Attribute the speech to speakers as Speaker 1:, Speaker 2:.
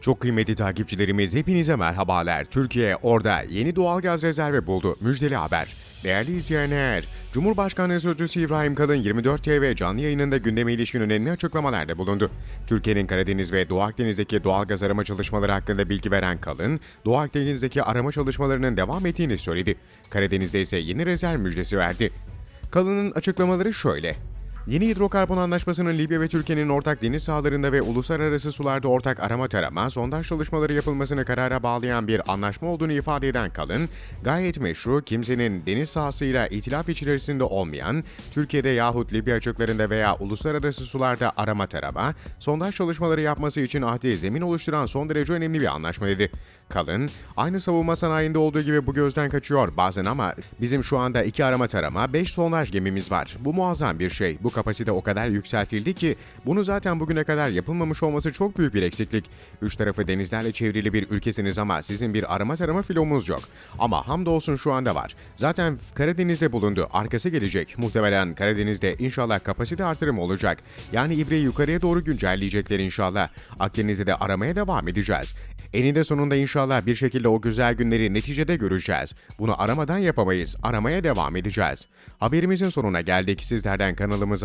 Speaker 1: Çok kıymetli takipçilerimiz hepinize merhabalar. Türkiye orada yeni doğalgaz rezervi buldu. Müjdeli haber. Değerli izleyenler, Cumhurbaşkanı Sözcüsü İbrahim Kalın 24 TV canlı yayınında gündeme ilişkin önemli açıklamalarda bulundu. Türkiye'nin Karadeniz ve Doğu Akdeniz'deki doğalgaz arama çalışmaları hakkında bilgi veren Kalın, Doğu Akdeniz'deki arama çalışmalarının devam ettiğini söyledi. Karadeniz'de ise yeni rezerv müjdesi verdi. Kalın'ın açıklamaları şöyle. Yeni hidrokarbon anlaşmasının Libya ve Türkiye'nin ortak deniz sahalarında ve uluslararası sularda ortak arama tarama, sondaj çalışmaları yapılmasını karara bağlayan bir anlaşma olduğunu ifade eden Kalın, gayet meşru, kimsenin deniz sahasıyla itilaf içerisinde olmayan, Türkiye'de yahut Libya açıklarında veya uluslararası sularda arama tarama, sondaj çalışmaları yapması için ahdi zemin oluşturan son derece önemli bir anlaşma dedi. Kalın, aynı savunma sanayinde olduğu gibi bu gözden kaçıyor bazen ama bizim şu anda iki arama tarama, 5 sondaj gemimiz var. Bu muazzam bir şey. Bu kapasite o kadar yükseltildi ki bunu zaten bugüne kadar yapılmamış olması çok büyük bir eksiklik. Üç tarafı denizlerle çevrili bir ülkesiniz ama sizin bir arama tarama filomuz yok. Ama hamdolsun şu anda var. Zaten Karadeniz'de bulundu. Arkası gelecek. Muhtemelen Karadeniz'de inşallah kapasite artırımı olacak. Yani ibreyi yukarıya doğru güncelleyecekler inşallah. Akdeniz'de de aramaya devam edeceğiz. Eninde sonunda inşallah bir şekilde o güzel günleri neticede göreceğiz. Bunu aramadan yapamayız. Aramaya devam edeceğiz. Haberimizin sonuna geldik. Sizlerden